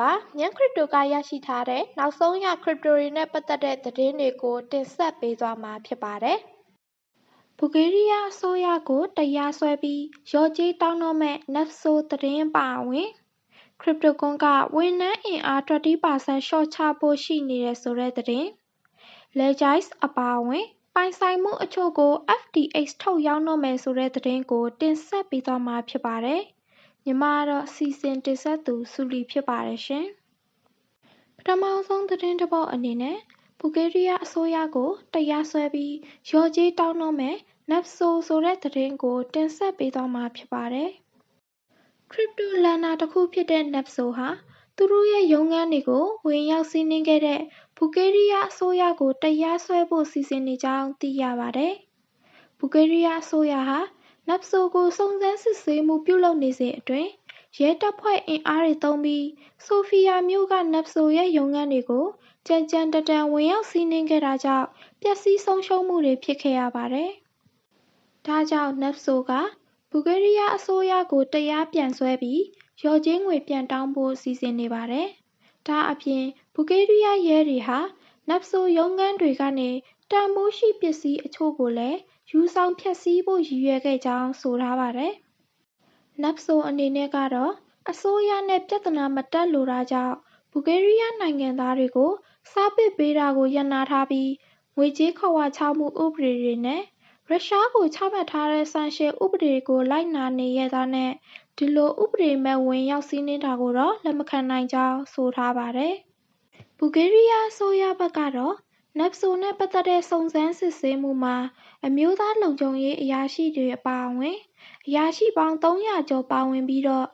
ပါ။မြန်ခရစ်တိုကရရှိထားတဲ့နောက်ဆုံးရခရစ်ပတိုတွေနဲ့ပတ်သက်တဲ့သတင်းတွေကိုတင်ဆက်ပေးသွားမှာဖြစ်ပါတယ်။ဘူဂေးရီးယားအစိုးရကိုတရားစွဲပြီးလျော်ကြေးတောင်းတော့မယ့်နက်ဖ်ဆိုသတင်းအပါအဝင်ခရစ်ပတိုကွန်ကဝန်ထမ်းအင်အား20%လျှော့ချဖို့ရှိနေတယ်ဆိုတဲ့သတင်း။ Legis အပါအဝင် ပိုင်ဆိုင်မှုအချို့ကို FTX ထုတ်ရောင်းတော့မယ်ဆိုတဲ့သတင်းကိုတင်ဆက်ပေးသွားမှာဖြစ်ပါတယ်။ မြန်မာကတော့စီစဉ်တင်ဆက်သူစုလီဖြစ်ပါတယ်ရှင်။ပထမဆုံးသတင်းတစ်ပုဒ်အနေနဲ့ဘူဂေးရီးယားအစိုးရကိုတရားစွဲပြီးလျော်ကြေးတောင်းတော့မယ်နက်ဖ်ဆိုဆိုတဲ့သတင်းကို တင်ဆက်ပေးသွားမှာဖြစ်ပါတယ်။ခရစ်ပတိုလန်နာတစ်ခုဖြစ်တဲ့နက်ဖ်ဆိုဟာသူတို့ရဲ့ရုံးခန်းတွေကိုဝင်ရောက်စီးနင်းခဲ့တဲ့ဘူဂေးရီးယားအစိုးရကိုတရားစွဲဖို့စီစဉ်နေကြောင်းသိရပါတယ်။ဘူဂေးရီးယားအစိုးရဟာ နက်ဖ်ဆိုကိုစုံစမ်းစစ်ဆေးမှုပြုလုပ်နေစဉ်အတွင်းရဲတပ်ဖွဲ့အင်အားတွေသုံးပြီးဆိုဖီယာမြို့ကနက်ဖ်ဆိုရဲ့ရုံးခန်းတွေကိုကြမ်းကြမ်းတမ်းတမ်းဝင်ရောက်စီးနင်းခဲ့တာကြောင့်ပျက်စီးဆုံးရှုံးမှုတွေဖြစ်ခဲ့ရပါတယ်။ဒါကြောင့်နက်ဖ်ဆိုကဘူဂေးရီးယားအစိုးရကိုတရားပြန်စွဲပြီးလျော်ကြေးငွေပြန်တောင်းဖို့စီစဉ်နေပါတယ်။ဒါအပြင်ဘူဂေးရီးယားရဲတွေဟာနက်ဖ်ဆိုရုံးခန်းတွေကနေ တန်ဖိုးရှိပစ္စည်းအချို့ကိုလည်း ယူဆောင်ဖျက်ဆီးဖို့ ရည်ရွယ်ခဲ့ကြောင်း ဆိုထားပါတယ်။နက်ဖ်ဆိုအနေနဲ့ကတော့ အစိုးရနဲ့ ပြဿနာမတက်လိုတာကြောင့် ဘူဂေးရီးယားနိုင်ငံသားတွေကို စားပစ်ပေးတာကို ရပ်နားထားပြီး ငွေကြေးခဝါချမှု ဥပဒေတွေနဲ့ ရုရှားကို ချမှတ်ထားတဲ့ ဆန်ရှယ်ဥပဒေကို လိုက်နာနေရဲ့သားနဲ့ ဒီလို ဥပဒေမဲ့ ဝင်ရောက်စီးနင်းတာကိုတော့ လက်မခံနိုင်ကြောင်း ဆိုထားပါတယ်။ဘူဂေးရီးယားအစိုးရဘက်ကတော့ နက်ဖ်ဆိုနဲ့ပတ်သက်တဲ့စုံစမ်းစစ်ဆေးမှုမှာ အမျိုးသားလုံခြုံရေးအရာရှိတွေအပါအဝင် အရာရှိပေါင်း300ကျော်ပါဝင်ပြီးတော့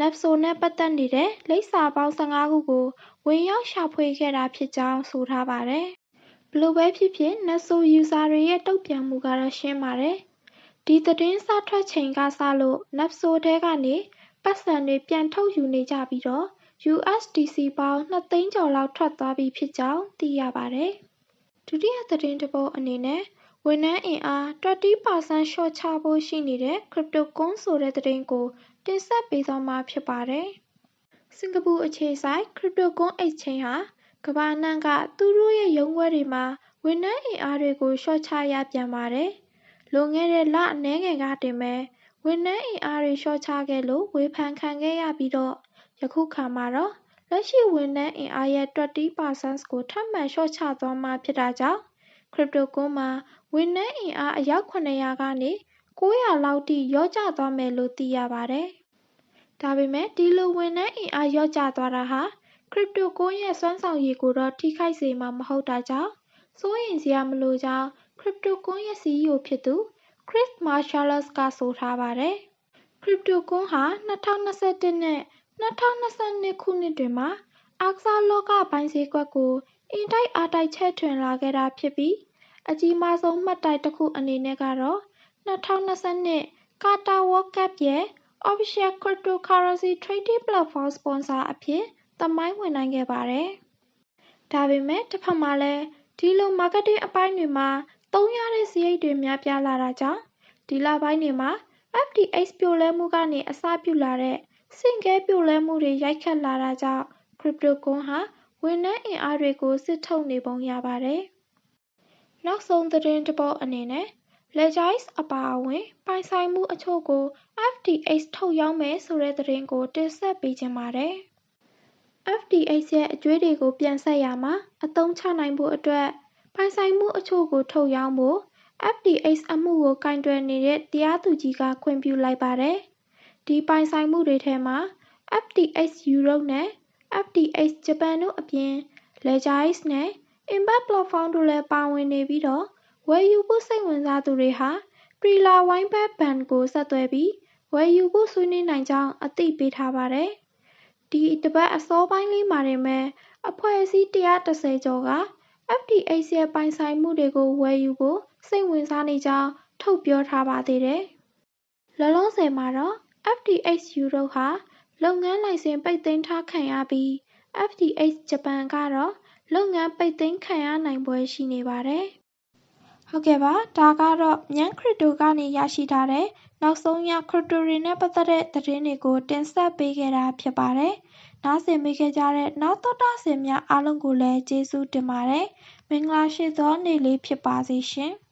နက်ဖ်ဆိုနဲ့ပတ်သက်နေတဲ့လိပ်စာပေါင်း15ခုကို ဝင်ရောက်ရှာဖွေခဲ့တာဖြစ်ကြောင်း ဆိုထားပါတယ်။ဘယ်လိုပဲဖြစ်ဖြစ်နက်ဖ်ဆိုယူဇာတွေရဲ့တုံ့ပြန်မှုကတော့ရှင်းပါတယ်။ဒီသတင်းစထွက်ချိန်ကစလို့နက်ဖ်ဆိုထဲကနေပတ်စံတွေပြန်ထုတ်ယူနေကြပြီးတော့ USDC ပေါင်း2သိန်းကျော်လောက်ထွက်သွားပြီဖြစ်ကြောင်းသိရပါတယ်။ ဒုတိယသတင်းတစ်ပုဒ်အနေနဲ့ဝန်ထမ်းအင်အား20%လျှော့ချဖို့ရှိနေတဲ့ Cryptocurrency ဆိုတဲ့သတင်းကိုတင်ဆက်ပေးသွားမှာဖြစ်ပါတယ်။စင်ကာပူအခြေစိုက် Cryptocurrency Exchange ဟာကမ္ဘာအနှံ့ကသူတို့ရဲ့ရုံးခွဲတွေမှာဝန်ထမ်းအင်အားတွေကိုလျှော့ချရပြန်ပါတယ်။လွန်ခဲ့တဲ့လအနည်းငယ်ကတင်ပဲဝန်ထမ်းအင်အားတွေလျှော့ချခဲ့လို့ဝေဖန်ခံခဲ့ရပြီးတော့ယခုခါမှာတော့ လက်ရှိဝန်ထမ်းအင်အားရဲ့ 20%ကို ထပ်မံလျှော့ချသွားမှာ ဖြစ်တာကြောင့် Cryptocurrency မှာ ဝန်ထမ်းအင်အား အယောက် 700 ကနေ 900 လောက်ထိ လျော့ကျသွားမယ်လို့ သိရပါတယ်။ဒါပေမဲ့ ဒီလို ဝန်ထမ်းအင်အား လျော့ကျသွားတာဟာခရစ်ပတိုကွန်းရဲ့ စွမ်းဆောင်ရည်ကိုတော့ ထိခိုက်စေမှာ မဟုတ်တာကြောင့် စိုးရိမ်စရာမလိုကြောင်းခရစ်ပတိုကွန်းရဲ့ CEO ဖြစ်သူ Chris Marshall ကဆိုထားပါတယ်။ခရစ်ပတိုကွန်းဟာ2021နဲ့ 2022 ခုနှစ်တွေမှာအားကစားလောကပိုင်းဈေးကွက်ကို အင်တိုက်အားတိုက်ချဲ့ထွင်လာခဲ့တာဖြစ်ပြီး အကြီးမားဆုံးမှတ်တိုင်တစ်ခုအနေနဲ့ကတော့ 2022 Qatar World Cup ရဲ့ Official Cryptocurrency Trading Platform Sponsor အဖြစ် သမိုင်းဝင်နိုင်ခဲ့ပါတယ်။ဒါပေမဲ့ တစ်ဖက်မှာလည်း ဒီလို marketing အပိုင်းတွေမှာ သုံးရတဲ့စရိတ်တွေ များပြားလာတာကြောင့် ဒီလပိုင်းတွေမှာ FTX ပြိုလဲမှုကနေ အစပြုလာတဲ့ ဆင့်ကဲပြိုလဲမှုတွေရိုက်ခတ်လာတာကြောင့် Crypto ကွန်းဟာဝန်ထမ်းအင်အားတွေကို စစ်ထုတ်နေပုံရပါတယ်။နောက်ဆုံးသတင်းတစ်ပုဒ်အနေနဲ့ Legis အပါအဝင် ပိုင်ဆိုင်မှုအချို့ကို FTX ထုတ်ရောင်းမယ်ဆိုတဲ့သတင်းကို တင်ဆက်ပေးချင်ပါတယ်။ FTX ရဲ့အကြွေးတွေကို ပြန်ဆပ်ရာမှာအသုံးချနိုင်ဖို့အတွက် ပိုင်ဆိုင်မှုအချို့ကို ထုတ်ရောင်းဖို့ FTX အမှုကိုကိုင်တွယ်နေတဲ့တရားသူကြီးက ခွင့်ပြုလိုက်ပါတယ်။ ဒီပိုင်ဆိုင်မှုတွေထဲမှာ FTX Europe နဲ့ FTX Japan တို့အပြင် Legis နဲ့ Impact Platform တို့လည်းပါဝင်နေပြီးတော့ဝယ်ယူဖို့စိတ်ဝင်စားသူတွေဟာ Triller Weinberg Band ကိုဆက်သွယ်ပြီးဝယ်ယူဖို့ဆွေးနွေးနိုင်ကြောင်းအသိပေးထားပါတယ်။ဒီတစ်ပတ်အစောပိုင်းလေးမှာတင်ပဲအဖွဲ့အစည်း130ကျော်က FTX ရဲ့ပိုင်ဆိုင်မှုတွေကိုဝယ်ယူဖို့စိတ်ဝင်စားနေကြောင်းထုတ်ပြောထားပါသေးတယ်။လောလောဆယ်မှာတော့ FTX Europe ဟာ လုပ်ငန်းလိုင်စင်ပိတ်သိမ်းထားခံရပြီး FTX Japan ကတော့ လုပ်ငန်းပိတ်သိမ်းခံရနိုင်ဖွယ်ရှိနေပါတယ်။ဟုတ်ကဲ့ပါဒါကတော့ မြန်ခရစ်တိုကနေရရှိထားတဲ့နောက်ဆုံးရ Crypto တွေနဲ့ပတ်သက်တဲ့သတင်းတွေကို တင်ဆက်ပေးခဲ့တာဖြစ်ပါတယ်။နားဆင်ပေးခဲ့ကြတဲ့နောက်သောတရှင်များအားလုံးကိုလည်းကျေးဇူးတင်ပါတယ်။မင်္ဂလာရှိသောနေ့လေးဖြစ်ပါစေရှင်။